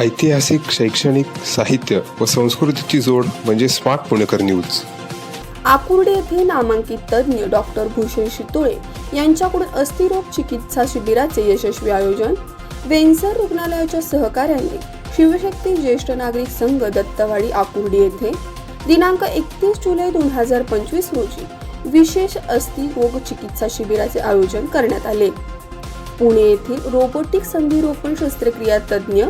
ऐतिहासिक शैक्षणिक साहित्य व संस्कृतीची जोड म्हणजे स्मार्ट पुणेकर न्यूज. आकुर्डे येथे नामांकित तज्ज्ञ डॉक्टर भूषण शितोळे यांच्याकडून अस्थिरोग चिकित्सा शिबिराचे यशस्वी आयोजन वेंसर रुग्णालयाच्या सहकार्याने शिवशक्ती ज्येष्ठ नागरिक संघ दत्तवाडी आकुर्डी येथे दिनांक एकतीस जुलै दोन हजार पंचवीस रोजी विशेष अस्थि रोग चिकित्सा शिबिराचे आयोजन करण्यात आले. पुणे येथील रोबोटिक संधिरोपण शस्त्रक्रिया तज्ज्ञ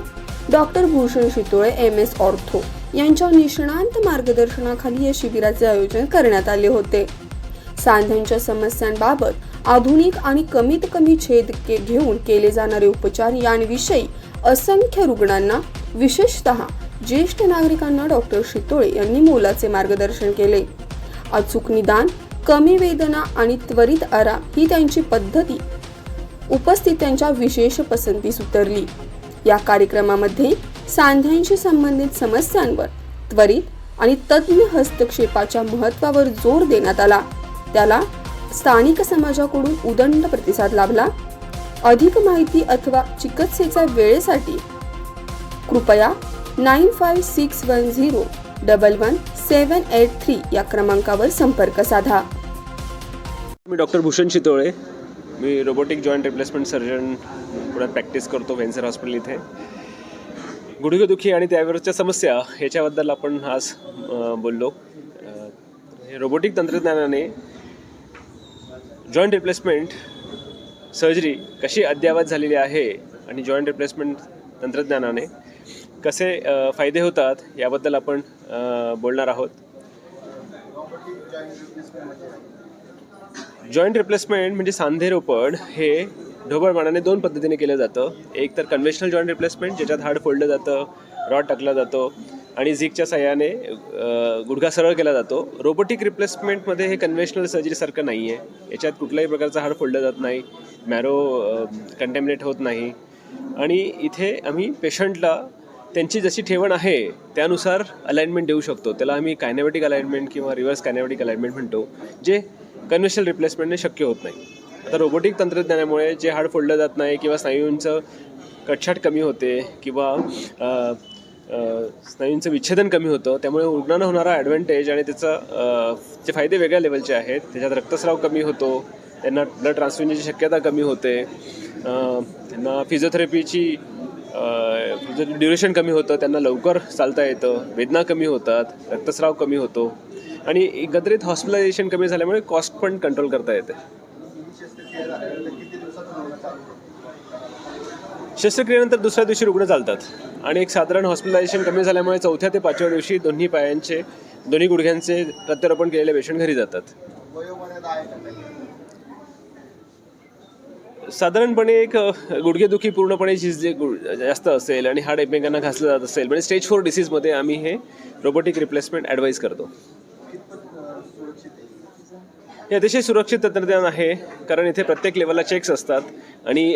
doctor Bhushan Shitole M S ortho यांच्या निष्णांत मार्गदर्शनाखाली या शिबिराचे आयोजन करण्यात आले होते. सांध्यांच्या समस्यांबाबत आधुनिक आणि कमीत कमी छेद के घेऊन केले जाणारे उपचार यांविषयी असंख्य रुग्णांना विशेषतः ज्येष्ठ नागरिकांना डॉक्टर शितोळे यांनी मोलाचे मार्गदर्शन केले. अचूक निदान कमी वेदना आणि त्वरित आराम ही त्यांची पद्धती. उपस्थितांच्या विशेष पसंतीस उतरली या कार्यक्रमामध्ये सांध्यांशी संबंधित समस्यांवर त्वरित आणि तज्ज्ञ हस्तक्षेपाच्या महत्वावर जोर देण्यात आला. त्याला स्थानिक समाजाकडून उदंड प्रतिसाद लाभला. अधिक माहिती अथवा चिकित्सेचा वेळेसाठी कृपया nine five six one zero double one seven eight three या क्रमांकावर संपर्क साधा. मी डॉक्टर भूषण चितोळे मी रोबोटिक जॉईंट रिप्लेसमेंट सर्जन पुण्यात प्रॅक्टिस करतो व्हेन्सर हॉस्पिटल इथे. गुडघेदुखी आणि त्यावरच्या समस्या ह्याच्याबद्दल आपण आज बोललो. हे रोबोटिक तंत्रज्ञानाने जॉईंट रिप्लेसमेंट सर्जरी कशी अद्ययावत झालेली आहे आणि जॉईंट रिप्लेसमेंट तंत्रज्ञानाने कसे फायदे होतात याबद्दल आपण बोलणार आहोत. जॉईंट रिप्लेसमेंट म्हणजे सांधे रोपण हे ढोबळमानाने दोन पद्धतीने केलं जातं. एक तर कन्व्हेन्शनल जॉईंट रिप्लेसमेंट ज्याच्यात हाड फोडलं जातं रॉड टाकला जातो आणि झिकच्या सहाय्याने गुडघा सरळ केला जातो. रोबोटिक रिप्लेसमेंटमध्ये हे कन्व्हेन्शनल सर्जरीसारखं नाही आहे याच्यात कुठल्याही प्रकारचं हाड फोडलं जात नाही मॅरो कंटॅमिनेट होत नाही. आणि इथे आम्ही पेशंटला त्यांची जशी ठेवण आहे त्यानुसार अलाइनमेंट देऊ शकतो. त्याला आम्ही कायनेमॅटिक अलाइनमेंट किंवा रिव्हर्स कायनेमॅटिक अलाइनमेंट म्हणतो. जे कन्व्हेन्शनल रिप्लेसमेंटने शक्य होत नाही. आता रोबोटिक तंत्रज्ञानामुळे जे हाड फोडलं जात नाही किंवा स्नायूंचं कटछाट कमी होते किंवा स्नायूंचं विच्छेदन कमी होतं त्यामुळे रुग्णांना होणारा ॲडव्हान्टेज आणि त्याचा जे फायदे वेगळ्या लेवलचे आहेत त्याच्यात रक्तस्राव कमी होतो त्यांना ब्लड ट्रान्सफ्युजनची शक्यता कमी होते त्यांना फिजिओथेरपीची ड्युरेशन कमी होतं त्यांना लवकर चालता येतं वेदना कमी होतात रक्तस्राव कमी होतो. आणि एकत्रित हॉस्पिटलायझेशन कमी झाल्यामुळे कॉस्ट पण कंट्रोल करता येते. शस्त्रक्रियेनंतर दुसऱ्या दिवशी रुग्ण चालतात. आणि एक साधारण हॉस्पिटलायझेशन कमी झाल्यामुळे चौथ्या ते पाचव्या दिवशी दोन्ही पायांचे दोन्ही गुडघ्यांचे प्रत्यारोपण केलेले पेशंट घरी जातात. साधारणपणे एक गुडघेदुखी पूर्णपणे झिजले गुड जास्त असेल आणि हाड एकमेकांना घासलं जात असेल. म्हणजे स्टेज फोर डिसीजमध्ये आम्ही हे रोबोटिक रिप्लेसमेंट ॲडवाईज करतो. हे अतिशय सुरक्षित तंत्रज्ञान आहे कारण इथे प्रत्येक लेवलला चेक्स असतात आणि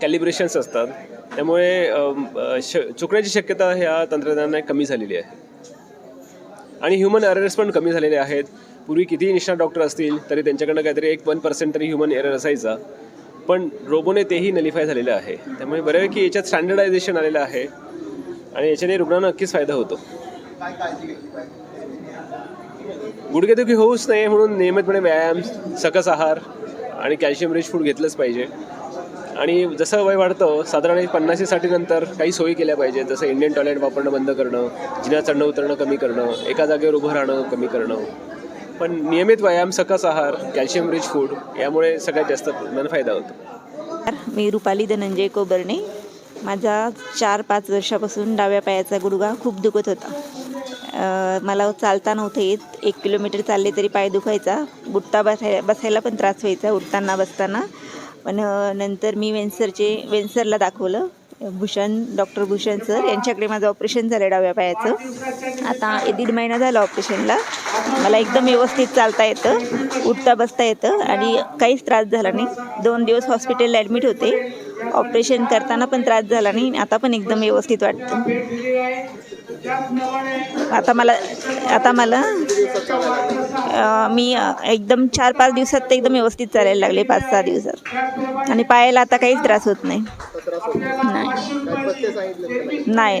कॅलिब्रेशन्स असतात. त्यामुळे श चुकण्याची शक्यता ह्या तंत्रज्ञानाने कमी झालेली आहे. आणि ह्युमन एरर्स पण कमी झालेले आहेत. पूर्वी कितीही निष्णात डॉक्टर असतील तरी त्यांच्याकडनं काहीतरी एक वन पर्सेंट तरी ह्युमन एरर असायचा. पण रोबोने तेही नलिफाय झालेलं आहे. त्यामुळे बऱ्यापैकी याच्यात स्टँडर्डायझेशन आलेलं आहे. आणि याच्याने रुग्णांना नक्कीच फायदा होतो. गुडघेदुखी होऊच नये म्हणून नियमितपणे व्यायाम सकस आहार आणि कॅल्शियम रिच फूड घेतलंच पाहिजे. आणि जसं वय वाढतं साधारण एक साठी नंतर काही सोयी केल्या पाहिजेत जसं इंडियन टॉयलेट वापरणं बंद करणं जिना चढणं उतरणं कमी करणं एका जागेवर उभं राहणं कमी करणं. पण नियमित व्यायाम सकस आहार कॅल्शियम रिच फूड यामुळे सगळ्यात जास्त फायदा होतो. मी रुपाली धनंजय कोबर्णे. माझा चार पाच वर्षापासून डाव्या पायाचा गुडघा खूप दुखत होता. मला चालता नव्हतं येत. एक किलोमीटर चालले तरी पाय दुखायचा. उठता बसाय बसायला पण त्रास व्हायचा उठताना बसताना. पण नंतर मी वेन्सरचे वेन्सरला दाखवलं. भूषण डॉक्टर भूषण सर यांच्याकडे माझं ऑपरेशन झालं डाव्या पायाचं. आता एक दीड महिना झाला ऑपरेशनला. मला एकदम व्यवस्थित चालता येतं. उठता बसता येतं. आणि काहीच त्रास झाला नाही. दोन दिवस हॉस्पिटलला ॲडमिट होते. ऑपरेशन करताना पण त्रास झाला नाही. आता पण एकदम व्यवस्थित वाटतं. आता मला आता मला मी एकदम चार पाच दिवसात तर एकदम व्यवस्थित चालायला लागले पाच सहा दिवसात. आणि पायाला आता काहीच त्रास होत नाही. नाही. नाही?